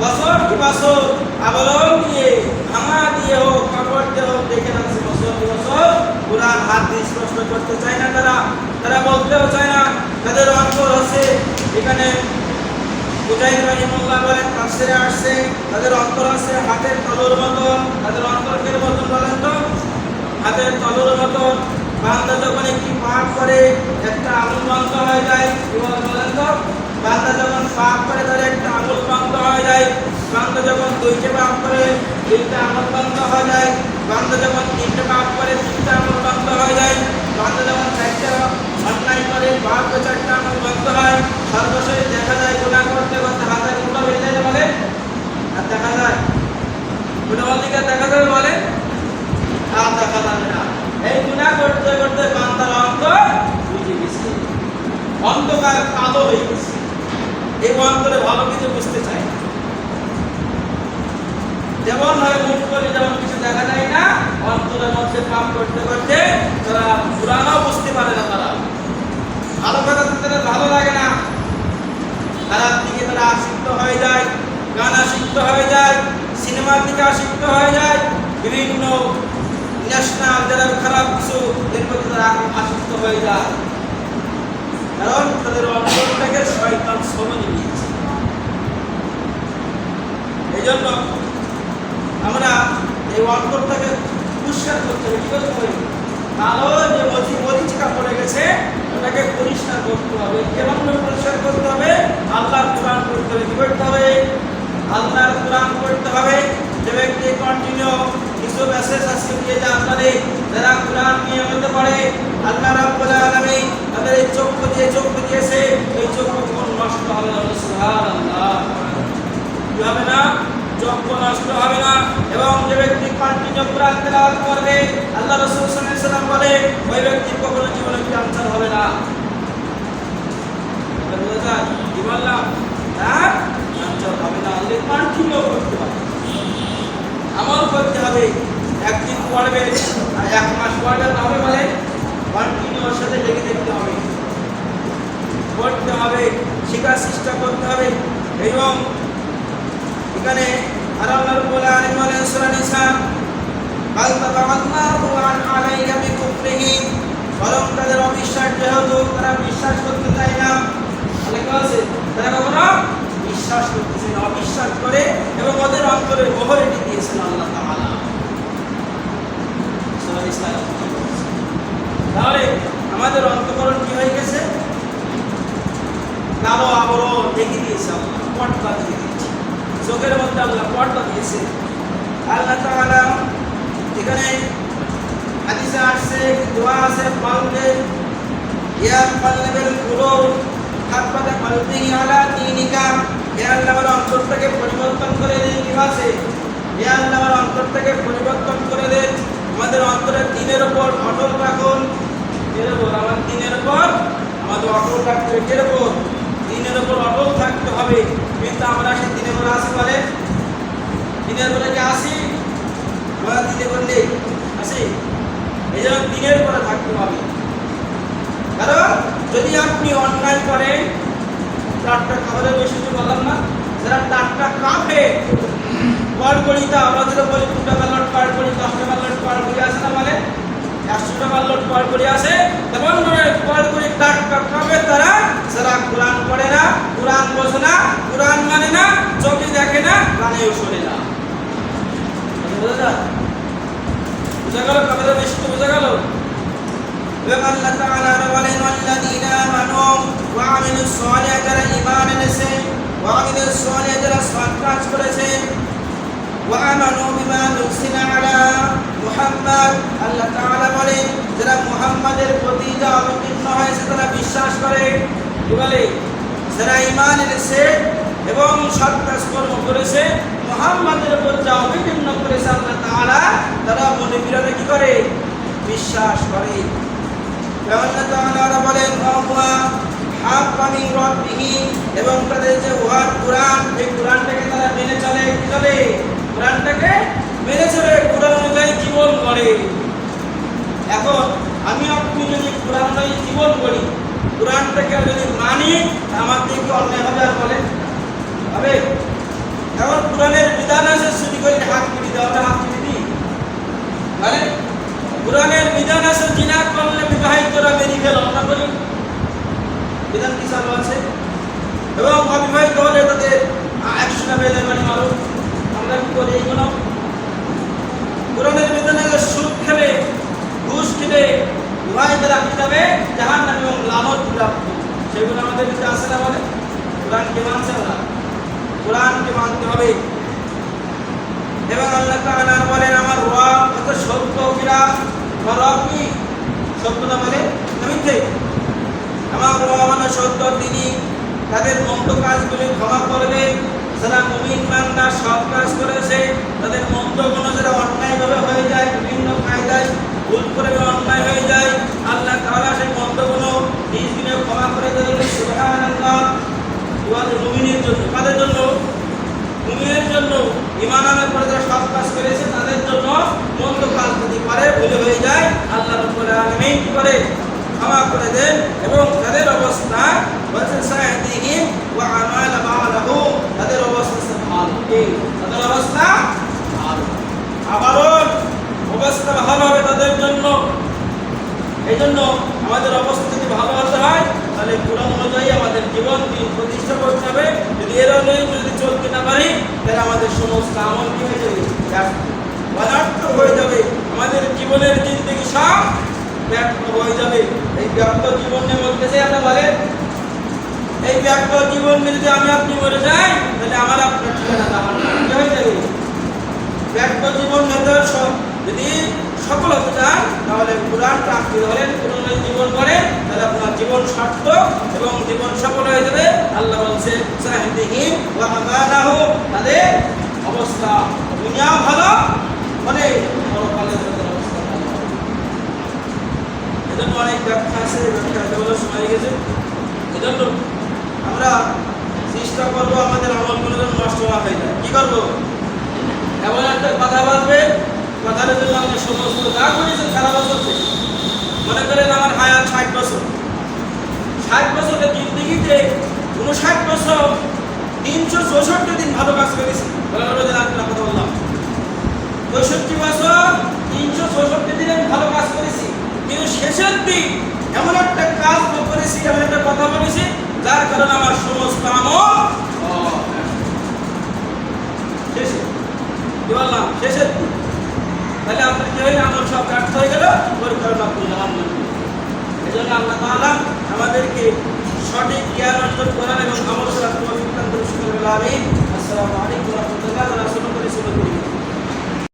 বছর কি বছর? আবরণ দিয়ে, ভাঙা দিয়ে হোক, কাপড় দিয়ে হোক, দেখে রাখছে বছর কি বছর? কোরআন হাত দিয়ে স্পষ্ট করতে চায় না তারা। তারা বলতেও চায় না, তাদের অন্তর আছে। এখানে মুজাহিদ রহিমুল্লাহ বলেন, তাফসিরে আসছে, তাদের অন্তর আছে হাতের তলোর মতো তাদের অন্তর কির মতন বলেন তো? হাতের তলোর মতো বান্দা যখন একটি পাপ করে, একটা আঙুল বন্ধ হয়ে যায় বলেন তো? বান্দা যখন পাপ করে, তার একটা হয়ে যখন দুইটা পাপ করে দুইটা আঙুল বন্ধ হয়ে যায় বান্দা যখন তিনটে পাপ করে, তিনটা আঙুল বন্ধ হয়ে যায় বান্দা যখন চারটে অন্যায় করে পাপ চারটা আঙুল বন্ধ হয়। সর্বশেষ দেখা যায় গুণা করতে করতে হাতে গুণা হয়ে যায় বলে? আর দেখা যায় গুণা আর দেখা যাবে বলে? আর দেখা যাবে না। এই গুণা করতে করতে বান্দার অন্তর বুঝে গেছে। অন্ধকার কালো হয়ে গেছে। এই অন্তরে ভালো কিছু বুঝতে চায় যেমন হয় মুখ করে যেমন কিছু দেখা যায় না অন্তরের মধ্যে পাপ করতে করতে তারা পুরানো বুঝতে পারে না তারা। ভালো কথা তাদের ভালো লাগে না। খারাপ দিকে তারা আসক্ত হয়ে যায়, গান আসক্ত হয়ে যায়, সিনেমার দিকে আসক্ত হয়ে যায়, বিভিন্ন ন্যাশনাল যারা খারাপ কিছু এর প্রতি তারা আসক্ত হয়ে যায়। কারণ তাদের অন্তরটাকে শয়তান সময় নিয়েছে এই জন্য আমরা এই অন্তরটাকে পরিষ্কার করতে হবে। কি করতে হবে? কালো যে মজি মরিচিকা পড়ে গেছে, ওটাকে পরিষ্কার করতে হবে। কেমনভাবে পরিষ্কার করতে হবে? আল্লাহর কোরআন পড়তে হবে। কি করতে হবে? আল্লাহর কোরআন পড়তে হবে। যে ব্যক্তি কন্টিনিউ কিছু মেসেজ আজকে দিয়ে যা আপনাদের, যারা কোরআন নিয়মিত পড়ে, আল্লাহ রাব্বুল আলামিন তাদের এই চক্ষু দিয়ে চক্ষু দিয়েছে। এই চক্ষু কোন নষ্ট হবে না? সুবহানাল্লাহ। কি হবে না? চক্ষু নষ্ট হবে এবং যে ব্যক্তি কন্টিনিউ কোরআন তেলাওয়াত করবে, আল্লাহ রাসূল সাল্লাল্লাহু আলাইহি সাল্লাম বলে ওই ব্যক্তি কখনো জীবনে ক্যান্সার হবে না। কি বললাম? হ্যাঁ? ক্যান্সার হবে না। আল্লাহ কন্টিনিউ করতে হবে আমল করতে হবে। একদিন পড়বে, আর এক মাস পড়বে হবে বলে কন্টিনিউ সাথে লেগে দেখতে হবে। পড়তে হবে, শেখার চেষ্টা করতে হবে, এবং এখানে আর رب العالمين আলামিন বলেন সূরা নিসা বাল তাতাআল্লাহু আন আলাইহিম বিকুফরিহিম বরং তাদের অবিশ্বাস যেহেতু তারা বিশ্বাস করতে চায় না। তাহলে বিশ্বাস করতেছে অবিশ্বাস করে এবং ওদের অন্তরে মোহরেটি দিয়েছেন আল্লাহ তাআলা সূরা নিসা তাহলে আমাদের অন্তকরণ কি হয়ে গেছে কালো আবরণ ঢেকে দিয়েছে আল্লাহ পর্দা দিয়ে দিয়েছে চোখের মধ্যে আল্লাহ পর্দা দিয়েছে আল্লাহ তাআলা এখানে হাদিসে আসছে, দোয়া আছে পালবে ইয়া পালবেল কুলুব হাব্বাতা কলবি আলা দীনিকা ইয়া আল্লাহ অন্তরটাকে পরিবর্তন করে দিন আছে? ইয়া আল্লাহ আমার অন্তরটাকে পরিবর্তন করে দিন। আমাদের অন্তরের দিনের উপর অটল রাখুন। উপর, আমার দিনের উপর, আমাদের অটল রাখতে হবে। দিনের উপর অটল থাকতে হবে। কিন্তু আমরা সেই দিনের উপর আসি বলে? দিনের উপরে কি আসি আমরা দিনে বললে আসি? এই দিনের উপরে থাকতে হবে। কারণ যদি আপনি অন্যায় করেন টাটকা খাবারের বেশি তো বললাম না, যারা টাটকা কাফে কর করি তা আমরা যেটা বলি দু টাকা লট পার করি দশ টাকা লট পার করি আসে না বলে? একশো টাকা লট পার করি আসে তেমন করে পার করি টাটকা খাবে তারা, যারা কোরআন পড়ে না, কোরআন বোঝে না, কোরআন মানে না, চোখে দেখে না কানেও শোনে না। বোঝা বোঝা গেল? কথাটা বেশি তো বোঝা গেল? আল্লাহ যারা ঈমান এনেছে ওয়া আমিলুস সালিহাতি যারা সৎ করেছে ওয়া আমানু বিমা নুসিলা আলা মুহাম্মদ আল্লাহ তাআলা যারা মুহাম্মাদের প্রতি যা অবতীর্ণ হয়েছে, তারা বিশ্বাস করে। কি বলে? এনেছে এবং সৎ কাজ কর্ম করেছে। মুহাম্মাদের উপর যা অবতীর্ণ করেছে আল্লাহ তাআলা, তারা মনে বিরাটে কি করে? বিশ্বাস করে। বলেন হাক্কা মিন রাব্বিহি এবং তাদের যে ওয়ার কোরআন, এই কোরআনটাকে তারা মেনে চলে, কি চলে? কোরআনটাকে মেনে চলে, কোরআন অনুযায়ী জীবন গড়ে। এখন আমি আপনি যদি কোরআন অনুযায়ী জীবন করি কোরআনটাকে যদি মানি আমার দিকে অন্যায় হবে আর বলে? হবে এখন কোরআনের বিধান আছে চুরি করে হাত কেটে দেওয়া হাত কেটে দিই। মানে কোরআনের বিধান আছে, জিনা করলে বিবাহিতরা বেরিয়ে গেল, আমরা করি। বিধান কি চালু আছে? এবং অবিবাহিত হলে তাদের একশো টাকা বেদের মানে মারো। আমরা কি করি এইগুলো? কোরআনের বিধান আছে, সুদ খেলে, ঘুষ খেলে বিবাহিতরা কি যাবে জাহান নামে এবং প্রাপ্ত সেগুলো আমাদের ভিতরে আছে না বলে? কোরআনকে মানছে না? কোরআনকে মানতে হবে। এবং আল্লাহ তাআলা বলেন, আমার রব সত্য কিরা রব কি? সত্যতা বলে মিথ্যে? আমার রব মানে সত্য, তিনি তাদের মন্দ কাজগুলি ক্ষমা করবে। যারা মুমিন বান্দা সৎ কাজ করেছে, তাদের মন্দ কোনো যারা অন্যায়ভাবে হয়ে যায়, বিভিন্ন কায়দায় ভুল করে অন্যায় হয়ে যায়, আল্লাহ তাআলা সেই মন্দ নিজ দিনে ক্ষমা করে দেবে সুবহানাল্লাহ। তোমাদের মুমিনের জন্য। মুমিনের জন্য ইমান আনার পরে যারা সব কাজ করেছে, তাদের জন্য মন্দ কাজ যদি পারে, ভুলে হয়ে যায়, আল্লাহ রব্বুল আলামিন কি করে? ক্ষমা করে দেন এবং তাদের অবস্থা বলছেন সায়াদিহিম ওয়া আমাল বালাহু তাদের অবস্থা ভালো এই তাদের অবস্থা ভালো আবারও অবস্থা ভালো হবে তাদের জন্য এই জন্য আমাদের অবস্থা যদি ভালো হতে হয় তাহলে কোরআন অনুযায়ী আমাদের জীবন দিন প্রতিষ্ঠা করতে হবে যদি এর অনুযায়ী যদি চলতে না পারি তাহলে আমাদের সমস্ত আমল কি হয়ে যাবে? পদার্থ হয়ে যাবে। আমাদের জীবনের জিন্দগি সব ব্যর্থ হয়ে যাবে। এই ব্যর্থ জীবনের মধ্যে সে আপনার বলেন, এই ব্যর্থ জীবন যদি আমি আপনি মরে যাই, তাহলে আমার আপনার ঠিকানা জাহান্নাম। কি হয়ে যাবে ব্যর্থ জীবন নেতার সব যদি সফল হতে চান তাহলে কোরআনটা আপনি ধরেন কোরআন জীবন করেন তাহলে আপনার জীবন সার্থক এবং জীবন সফল হয়ে যাবে আল্লাহ বলছে সাহিদিহীন ওয়া আমানাহু তাদের অবস্থা দুনিয়া ভালো মানে পরকালে তাদের অবস্থা ভালো এজন্য অনেক ব্যাখ্যা আছে ব্যাখ্যা দেওয়ার সময় হয়ে গেছে এজন্য আমরা চেষ্টা করব আমাদের আমলগুলো যেন নষ্ট না হয়ে যায় কি করব একটা কথা বলবে কথার জন্য আপনি সমস্ত যা করেছেন সারা বছর থেকে। মনে করেন আমার হায়াত ষাট বছর। ষাট বছরের জিন্দিগিতে উনষাট বছর তিনশো চৌষট্টি দিন ভালো কাজ করেছি। কথা বললাম। চৌষট্টি বছর তিনশো চৌষট্টি দিন আমি ভালো কাজ করেছি। কিন্তু শেষের দিন এমন একটা কাজ করেছি, এমন একটা কথা বলেছি, যার কারণে আমার সমস্ত আমল শেষের দিন। তাহলে আপনার কি হইলে আমল সব কাটতে হয়ে গেল। পরিকল্পনা করলাম আলহামদুলিল্লাহ এই জন্য আল্লাহ তালা আমাদেরকে সঠিক জ্ঞান অর্জন করার এবং আমার করার তোমার শুরু করলাম আসসালামু আলাইকুম রহমতুল্লাহ আসসালাম করে শুরু করি